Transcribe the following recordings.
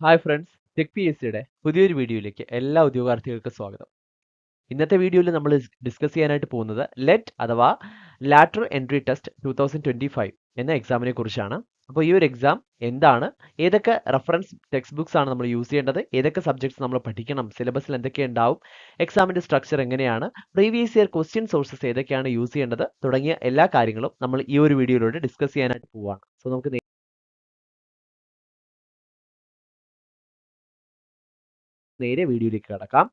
Hi friends tech P S സിയുടെ പുതിയൊരു വീഡിയോയിലേക്ക് എല്ലാ ഉദ്യോഗാർത്ഥികൾക്കും സ്വാഗതം. ഇന്നത്തെ വീഡിയോയിൽ നമ്മൾ ഡിസ്കസ് ചെയ്യാനായിട്ട് പോകുന്നത് ലെറ്റ് അഥവാ lateral entry test two thousand twenty five എന്ന എക്സാമിനെ കുറിച്ചാണ്. അപ്പോൾ ഈ ഒരു എക്സാം എന്താണ്? ഏതൊക്കെ റെഫറൻസ് ടെക്സ്റ്റ് ബുക്സ് ആണ് നമ്മൾ യൂസ് ചെയ്യേണ്ടത്? ഏതൊക്കെ സബ്ജക്ട്സ് നമ്മൾ പഠിക്കണം? സിലബസിൽ എന്തൊക്കെ ഉണ്ടാവും? എക്സാമിന്റെ സ്ട്രക്ചർ എങ്ങനെയാണ്? പ്രീവിയസ് ഇയർ ക്വസ്റ്റ്യൻ സോഴ്സസ് ഏതൊക്കെയാണ് യൂസ് ചെയ്യേണ്ടത്? തുടങ്ങിയ എല്ലാ കാര്യങ്ങളും നമ്മൾ ഈ ഒരു വീഡിയോയിലൂടെ ഡിസ്കസ് ചെയ്യാനായിട്ട് പോവുകയാണ്. സോ നമുക്ക് നേരെ വീഡിയോയിലേക്ക് കിടക്കാം.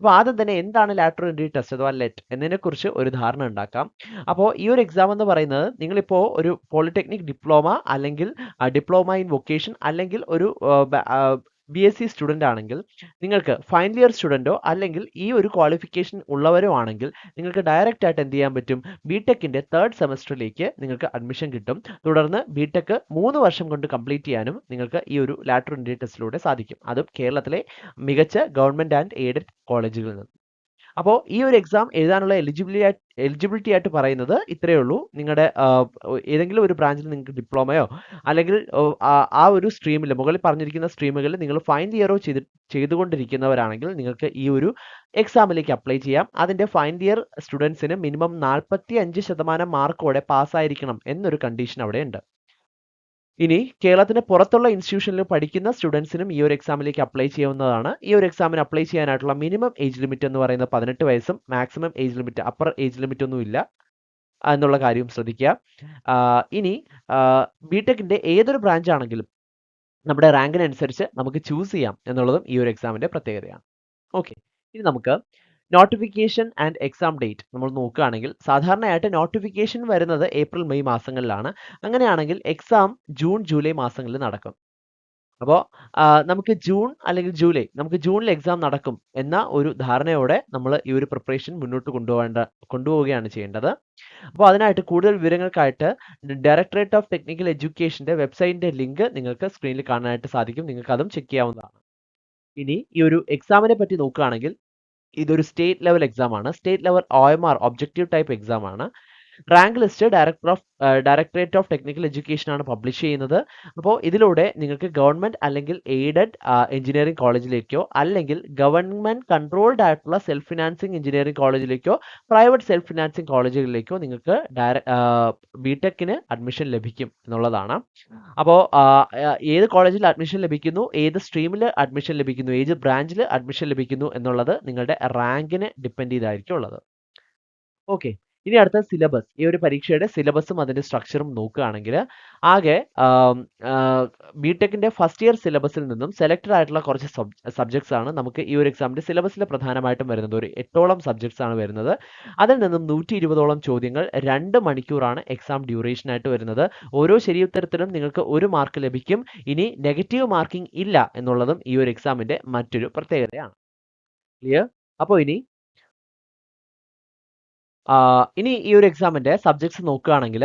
അപ്പോൾ ആദ്യം തന്നെ എന്താണ് ലാറ്ററൽ എൻട്രി ടെസ്റ്റ് അഥവാ ലെറ്റ് എന്നതിനെക്കുറിച്ച് ഒരു ധാരണ ഉണ്ടാക്കാം. അപ്പോൾ ഈ ഒരു എക്സാം എന്ന് പറയുന്നത് നിങ്ങളിപ്പോൾ ഒരു പോളിടെക്നിക് ഡിപ്ലോമ അല്ലെങ്കിൽ ഡിപ്ലോമ ഇൻ വൊക്കേഷൻ അല്ലെങ്കിൽ ഒരു ബി എസ് സി സ്റ്റുഡന്റ് ആണെങ്കിൽ നിങ്ങൾക്ക് ഫൈനൽ ഇയർ സ്റ്റുഡന്റോ അല്ലെങ്കിൽ ഈ ഒരു ക്വാളിഫിക്കേഷൻ ഉള്ളവരോ ആണെങ്കിൽ നിങ്ങൾക്ക് ഡയറക്റ്റ് ആയിട്ട് എന്ത് ചെയ്യാൻ പറ്റും? ബി ടെക്കിന്റെ തേർഡ് സെമസ്റ്ററിലേക്ക് നിങ്ങൾക്ക് അഡ്മിഷൻ കിട്ടും. തുടർന്ന് ബി ടെക് മൂന്ന് വർഷം കൊണ്ട് കംപ്ലീറ്റ് ചെയ്യാനും നിങ്ങൾക്ക് ഈ ഒരു ലാറ്റർ എൻട്രി ടെസ്റ്റിലൂടെ സാധിക്കും. അതും കേരളത്തിലെ മികച്ച ഗവൺമെന്റ് ആൻഡ് എയ്ഡഡ് കോളേജുകളിൽ നിന്ന്. അപ്പോൾ ഈ ഒരു എക്സാം എഴുതാനുള്ള എലിജിബിലിറ്റി എലിജിബിലിറ്റി ആയിട്ട് പറയുന്നത് ഇത്രയേ ഉള്ളൂ. നിങ്ങളുടെ ഏതെങ്കിലും ഒരു ബ്രാഞ്ചിൽ നിങ്ങൾക്ക് ഡിപ്ലോമയോ അല്ലെങ്കിൽ ആ- ഒരു സ്ട്രീമിൽ മുകളിൽ പറഞ്ഞിരിക്കുന്ന സ്ട്രീമുകളിൽ നിങ്ങൾ ഫൈനൽ ഇയറോ ചെയ്ത് ചെയ്തുകൊണ്ടിരിക്കുന്നവരാണെങ്കിൽ നിങ്ങൾക്ക് ഈ ഒരു എക്സാമിലേക്ക് അപ്ലൈ ചെയ്യാം. അതിന്റെ ഫൈനൽ ഇയർ സ്റ്റുഡൻസിന് മിനിമം നാൽപ്പത്തി അഞ്ച് ശതമാനം മാർക്കോടെ പാസ്സായിരിക്കണം എന്നൊരു കണ്ടീഷൻ അവിടെ ഉണ്ട് ഇനി കേരളത്തിന് പുറത്തുള്ള ഇൻസ്റ്റിറ്റ്യൂഷനിൽ പഠിക്കുന്ന സ്റ്റുഡൻസിനും ഈ ഒരു എക്സാമിലേക്ക് അപ്ലൈ ചെയ്യാവുന്നതാണ്. ഈ ഒരു എക്സാമിന് അപ്ലൈ ചെയ്യാനായിട്ടുള്ള മിനിമം ഏജ് ലിമിറ്റ് എന്ന് പറയുന്നത് പതിനെട്ട് വയസ്സും maximum age limit upper age limit ഒന്നും ഇല്ല എന്നുള്ള കാര്യവും ശ്രദ്ധിക്കുക. ഇനി ബി ടെക്കിന്റെ ഏതൊരു ബ്രാഞ്ച് ആണെങ്കിലും നമ്മുടെ റാങ്കിനനുസരിച്ച് നമുക്ക് ചൂസ് ചെയ്യാം എന്നുള്ളതും ഈ ഒരു എക്സാമിന്റെ പ്രത്യേകതയാണ്. ഓക്കെ ഇനി നമുക്ക് നോട്ടിഫിക്കേഷൻ ആൻഡ് എക്സാം ഡേറ്റ് നമ്മൾ നോക്കുകയാണെങ്കിൽ സാധാരണയായിട്ട് നോട്ടിഫിക്കേഷൻ വരുന്നത് ഏപ്രിൽ മെയ് മാസങ്ങളിലാണ്. അങ്ങനെയാണെങ്കിൽ എക്സാം ജൂൺ ജൂലൈ മാസങ്ങളിൽ നടക്കും. അപ്പോൾ നമുക്ക് ജൂൺ അല്ലെങ്കിൽ ജൂലൈ നമുക്ക് ജൂണിൽ എക്സാം നടക്കും എന്ന ഒരു ധാരണയോടെ നമ്മൾ ഈ ഒരു പ്രിപ്പറേഷൻ മുന്നോട്ട് കൊണ്ടുപോകേണ്ട കൊണ്ടുപോവുകയാണ് ചെയ്യേണ്ടത്. അപ്പോൾ അതിനായിട്ട് കൂടുതൽ വിവരങ്ങൾക്കായിട്ട് ഡയറക്ടറേറ്റ് ഓഫ് ടെക്നിക്കൽ എഡ്യൂക്കേഷന്റെ വെബ്സൈറ്റിന്റെ ലിങ്ക് നിങ്ങൾക്ക് സ്ക്രീനിൽ കാണാനായിട്ട് സാധിക്കും. നിങ്ങൾക്ക് അതും ചെക്ക് ചെയ്യാവുന്നതാണ്. ഇനി ഈ ഒരു എക്സാമിനെ പറ്റി നോക്കുകയാണെങ്കിൽ ഇതൊരു സ്റ്റേറ്റ് ലെവൽ എക്സാം ആണ്. State level O M R objective type exam ആണ്. Rank list director of directorate of technical education ആണ് പബ്ലിഷ് ചെയ്യുന്നത്. അപ്പോൾ ഇതിലൂടെ നിങ്ങൾക്ക് ഗവൺമെന്റ് അല്ലെങ്കിൽ എയ്ഡഡ് എഞ്ചിനീയറിംഗ് കോളേജിലേക്കോ അല്ലെങ്കിൽ ഗവൺമെന്റ് കൺട്രോൾഡ് ആയിട്ടുള്ള സെൽഫ് ഫിനാൻസിങ് എഞ്ചിനീയറിംഗ് കോളേജിലേക്കോ പ്രൈവറ്റ് സെൽഫ് ഫിനാൻസിങ് കോളേജുകളിലേക്കോ നിങ്ങൾക്ക് ബിടെക്കിന് അഡ്മിഷൻ ലഭിക്കും എന്നുള്ളതാണ്. അപ്പോൾ ഏത് കോളേജിൽ അഡ്മിഷൻ ലഭിക്കുന്നു ഏത് സ്ട്രീമിൽ അഡ്മിഷൻ ലഭിക്കുന്നു ഏത് ബ്രാഞ്ചിൽ അഡ്മിഷൻ ലഭിക്കുന്നു എന്നുള്ളത് നിങ്ങളുടെ റാങ്കിനെ ഡിപ്പെൻഡ് ചെയ്തായിരിക്കും ഉള്ളത്. ഓക്കെ ഇനി അടുത്ത സിലബസ് ഈ ഒരു പരീക്ഷയുടെ സിലബസും അതിന്റെ സ്ട്രക്ചറും നോക്കുകയാണെങ്കിൽ ആകെ ബി ടെക്കിന്റെ ഫസ്റ്റ് ഇയർ സിലബസിൽ നിന്നും സെലക്റ്റഡ് ആയിട്ടുള്ള കുറച്ച് സബ്ജക്ട്സ് ആണ് നമുക്ക് ഈ ഒരു എക്സാമിന്റെ സിലബസിൽ പ്രധാനമായിട്ടും വരുന്നത്. ഒരു എട്ടോളം സബ്ജക്ട്സ് ആണ് വരുന്നത്. അതിൽ നിന്നും നൂറ്റി ഇരുപതോളം ചോദ്യങ്ങൾ രണ്ട് മണിക്കൂറാണ് എക്സാം ഡ്യൂറേഷൻ ആയിട്ട് വരുന്നത്. ഓരോ ശരിയുത്തരത്തിനും നിങ്ങൾക്ക് ഒരു മാർക്ക് ലഭിക്കും. ഇനി നെഗറ്റീവ് മാർക്കിംഗ് ഇല്ല എന്നുള്ളതും ഈ ഒരു എക്സാമിന്റെ മറ്റൊരു പ്രത്യേകതയാണ്. ക്ലിയർ അപ്പോൾ ഇനി ഇനി ഈ ഒരു എക്സാമിന്റെ സബ്ജക്ട്സ് നോക്കുകയാണെങ്കിൽ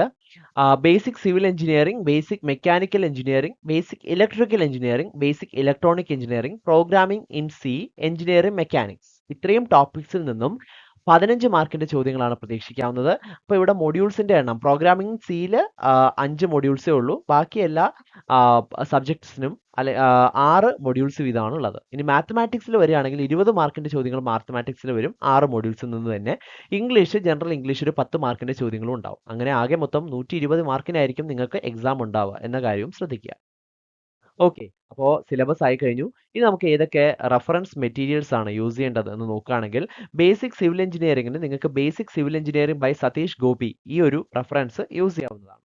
basic civil engineering basic mechanical engineering basic electrical engineering basic electronic engineering programming in C engineering mechanics ഇത്രയും ടോപ്പിക്സിൽ നിന്നും പതിനഞ്ച് മാർക്കിന്റെ ചോദ്യങ്ങളാണ് പ്രതീക്ഷിക്കാവുന്നത്. അപ്പോൾ ഇവിടെ മൊഡ്യൂൾസിന്റെ എണ്ണം പ്രോഗ്രാമിംഗ് സിയിൽ അഞ്ച് മൊഡ്യൂൾസേ ഉള്ളൂ. ബാക്കി എല്ലാ സബ്ജക്ട്സിനും അല്ലെ ആറ് മൊഡ്യൂൾസ് വീതമാണ് ഉള്ളത് ഇനി മാത്തമാറ്റിക്സിൽ വരികയാണെങ്കിൽ ഇരുപത് മാർക്കിന്റെ ചോദ്യങ്ങൾ മാത്തമാറ്റിക്സിൽ വരും. ആറ് മൊഡ്യൂൾസിൽ നിന്ന് തന്നെ. ഇംഗ്ലീഷ് ജനറൽ ഇംഗ്ലീഷ് ഒരു പത്ത് മാർക്കിന്റെ ചോദ്യങ്ങളും ഉണ്ടാവും. അങ്ങനെ ആകെ മൊത്തം നൂറ്റി ഇരുപത് മാർക്കിനായിരിക്കും നിങ്ങൾക്ക് എക്സാം ഉണ്ടാവുക എന്ന കാര്യവും ശ്രദ്ധിക്കുക. ഓക്കെ അപ്പോൾ സിലബസ് ആയി കഴിഞ്ഞു. ഇനി നമുക്ക് ഏതൊക്കെ റഫറൻസ് മെറ്റീരിയൽസ് ആണ് യൂസ് ചെയ്യേണ്ടത് എന്ന് നോക്കുകയാണെങ്കിൽ ബേസിക് സിവിൽ എഞ്ചിനീയറിംഗിന് നിങ്ങൾക്ക് basic civil engineering by Satish Gopi ഈ ഒരു റഫറൻസ് യൂസ് ചെയ്യാവുന്നതാണ്.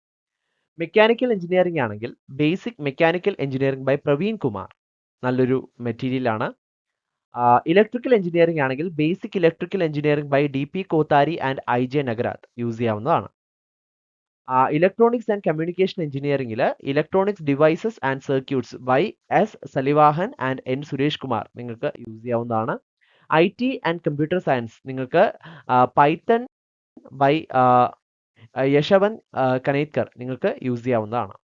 മെക്കാനിക്കൽ എഞ്ചിനീയറിംഗ് ആണെങ്കിൽ basic mechanical engineering by Praveen Kumar നല്ലൊരു മെറ്റീരിയൽ ആണ്. ഇലക്ട്രിക്കൽ എഞ്ചിനീയറിംഗ് ആണെങ്കിൽ basic electrical engineering by D P Kothari and I J Nagrath use ചെയ്യാവുന്നതാണ്. Electronics and communication എഞ്ചിനീയറിംഗിൽ electronics devices and circuits by S Salivahanan and N Suresh Kumar നിങ്ങൾക്ക് use ചെയ്യാവുന്നതാണ്. I T and computer science നിങ്ങൾക്ക് Python by Yashavant Kanetkar നിങ്ങൾക്ക് use ചെയ്യാവുന്നതാണ്.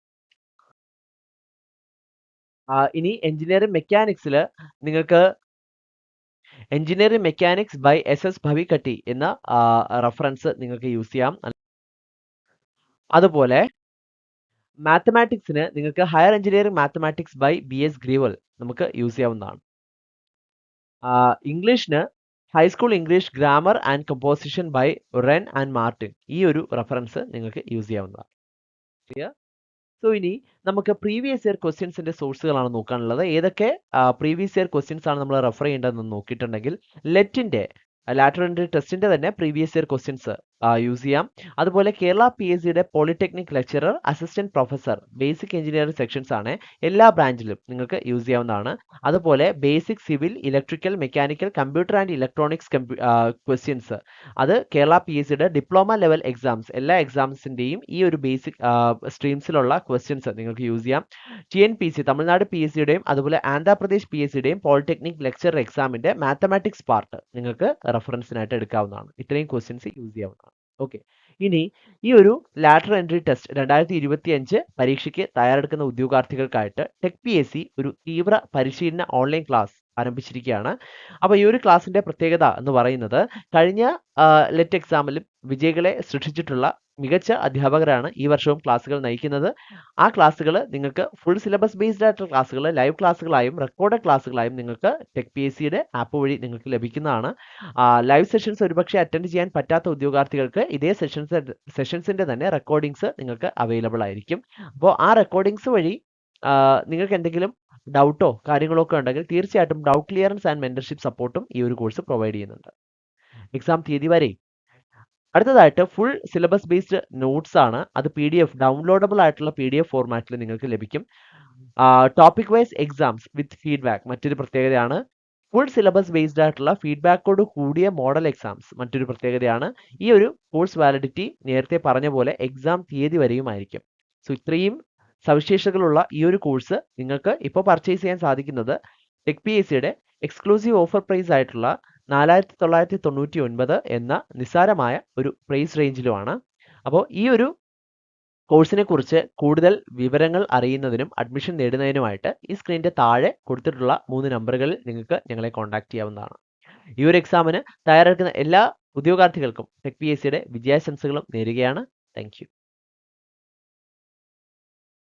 ഇനി engineering മെക്കാനിക്സിൽ നിങ്ങൾക്ക് engineering mechanics by S S Bhavikatti എന്ന റെഫറൻസ് നിങ്ങൾക്ക് യൂസ് ചെയ്യാം. അതുപോലെ മാത്തമാറ്റിക്സിന് നിങ്ങൾക്ക് higher engineering mathematics by B S Grewal നമുക്ക് യൂസ് ചെയ്യാവുന്നതാണ്. ഇംഗ്ലീഷിന് high school English grammar and composition by Wren and Martin ഈ ഒരു റെഫറൻസ് നിങ്ങൾക്ക് യൂസ് ചെയ്യാവുന്നതാണ്. ക്ലിയർ സോ ഇനി നമുക്ക് പ്രീവിയസ് ഇയർ ക്വസ്റ്റ്യൻസിന്റെ സോഴ്സുകളാണ് നോക്കാനുള്ളത്. ഏതൊക്കെ പ്രീവിയസ് ഇയർ ക്വസ്റ്റ്യൻസ് ആണ് നമ്മൾ റെഫർ ചെയ്യേണ്ടതെന്ന് നോക്കിയിട്ടുണ്ടെങ്കിൽ ലെറ്റിന്റെ ലാറ്റർ എൻട്രി ടെസ്റ്റിന്റെ തന്നെ പ്രീവിയസ് ഇയർ ക്വസ്റ്റ്യൻസ് യൂസ് ചെയ്യാം. അതുപോലെ കേരള പി എസ് സിയുടെ polytechnic lecturer assistant professor basic engineering sections ആണ് എല്ലാ ബ്രാഞ്ചിലും നിങ്ങൾക്ക് യൂസ് ചെയ്യാവുന്നതാണ്. അതുപോലെ basic civil electrical mechanical computer and electronics questions അത് കേരള പി എസ് സിയുടെ ഡിപ്ലോമ ലെവൽ എക്സാംസ് എല്ലാ എക്സാംസിന്റെയും ഈ ഒരു ബേസിക് സ്ട്രീംസിലുള്ള ക്വസ്റ്റ്യൻസ് നിങ്ങൾക്ക് യൂസ് ചെയ്യാം. T N P C Tamil Nadu P S സിയുടെയും അതുപോലെ ആന്ധ്രാപ്രദേശ് പി എസ് സിയുടെയും പോളിടെക്നിക് ലെക്ചർ എക്സാമിന്റെ മാത്തമാറ്റിക്സ് പാർട്ട് നിങ്ങൾക്ക് റെഫറൻസിനായിട്ട് എടുക്കാവുന്നതാണ്. ഇത്രയും ക്വസ്റ്റ്യൻസ് യൂസ് ചെയ്യാവുന്നതാണ്. ഓക്കെ ഇനി ഈ ഒരു ലാറ്റർ എൻട്രി ടെസ്റ്റ് രണ്ടായിരത്തി ഇരുപത്തി അഞ്ച് പരീക്ഷയ്ക്ക് തയ്യാറെടുക്കുന്ന ഉദ്യോഗാർത്ഥികൾക്കായിട്ട് ടെക് പി എസ് സി ഒരു തീവ്ര പരിശീലന ഓൺലൈൻ ക്ലാസ് ആരംഭിച്ചിരിക്കുകയാണ്. അപ്പോൾ ഈ ഒരു ക്ലാസ്സിന്റെ പ്രത്യേകത എന്ന് പറയുന്നത് കഴിഞ്ഞ ലെറ്റ് എക്സാമിലും വിജയികളെ സൃഷ്ടിച്ചിട്ടുള്ള മികച്ച അധ്യാപകരാണ് ഈ വർഷവും ക്ലാസ്സുകൾ നയിക്കുന്നത്. ആ ക്ലാസ്സുകൾ നിങ്ങൾക്ക് ഫുൾ സിലബസ് ബേസ്ഡ് ആയിട്ടുള്ള ക്ലാസ്സുകൾ ലൈവ് ക്ലാസ്സുകളായും റെക്കോർഡ് ക്ലാസ്സുകളായും നിങ്ങൾക്ക് ടെക് പി എസ് സിയുടെ ആപ്പ് വഴി നിങ്ങൾക്ക് ലഭിക്കുന്നതാണ്. ലൈവ് സെഷൻസ് ഒരുപക്ഷെ അറ്റൻഡ് ചെയ്യാൻ പറ്റാത്ത ഉദ്യോഗാർത്ഥികൾക്ക് ഇതേ സെഷൻസ് സെഷൻസിന്റെ തന്നെ റെക്കോർഡിങ്സ് നിങ്ങൾക്ക് അവൈലബിൾ ആയിരിക്കും. അപ്പോൾ ആ റെക്കോർഡിങ്സ് വഴി നിങ്ങൾക്ക് എന്തെങ്കിലും ഡൗട്ടോ കാര്യങ്ങളോ ഒക്കെ ഉണ്ടെങ്കിൽ തീർച്ചയായിട്ടും ഡൗട്ട് ക്ലിയറൻസ് ആൻഡ് മെന്റർഷിപ്പ് സപ്പോർട്ടും ഈ ഒരു കോഴ്സ് പ്രൊവൈഡ് ചെയ്യുന്നുണ്ട്. എക്സാം തീയതി വരെ അടുത്തതായിട്ട് ഫുൾ സിലബസ് ബേസ്ഡ് നോട്ട്സ് ആണ്. അത് പി ഡി എഫ് ഡൗൺലോഡബിൾ ആയിട്ടുള്ള പി ഡി എഫ് ഫോർമാറ്റിൽ നിങ്ങൾക്ക് ലഭിക്കും. Topic wise exams with feedback മറ്റൊരു പ്രത്യേകതയാണ്. ഫുൾ സിലബസ് ബേസ്ഡ് ആയിട്ടുള്ള ഫീഡ്ബാക്കോട് കൂടിയ മോഡൽ എക്സാംസ് മറ്റൊരു പ്രത്യേകതയാണ്. ഈ ഒരു കോഴ്സ് വാലിഡിറ്റി നേരത്തെ പറഞ്ഞ പോലെ എക്സാം തീയതി വരെയുമായിരിക്കും. സോ ഇത്രയും സവിശേഷതകളുള്ള ഈ ഒരു കോഴ്സ് നിങ്ങൾക്ക് ഇപ്പോൾ പർച്ചേസ് ചെയ്യാൻ സാധിക്കുന്നത് ടെക് പി എസ് സിയുടെ എക്സ്ക്ലൂസീവ് ഓഫർ പ്രൈസ് ആയിട്ടുള്ള നാലായിരത്തി തൊള്ളായിരത്തി തൊണ്ണൂറ്റി ഒൻപത് എന്ന നിസ്സാരമായ ഒരു പ്രൈസ് റേഞ്ചിലുമാണ് അപ്പോൾ ഈ ഒരു കോഴ്സിനെ കുറിച്ച് കൂടുതൽ വിവരങ്ങൾ അറിയുന്നതിനും അഡ്മിഷൻ നേടുന്നതിനുമായിട്ട് ഈ സ്ക്രീനിന്റെ താഴെ കൊടുത്തിട്ടുള്ള മൂന്ന് നമ്പറുകളിൽ നിങ്ങൾക്ക് ഞങ്ങളെ കോൺടാക്ട് ചെയ്യാവുന്നതാണ്. ഈ ഒരു എക്സാമിന് തയ്യാറെടുക്കുന്ന എല്ലാ ഉദ്യോഗാർത്ഥികൾക്കും ടെക് പി എസ് സിയുടെ വിജയാശംസകളും നേരുകയാണ്. താങ്ക്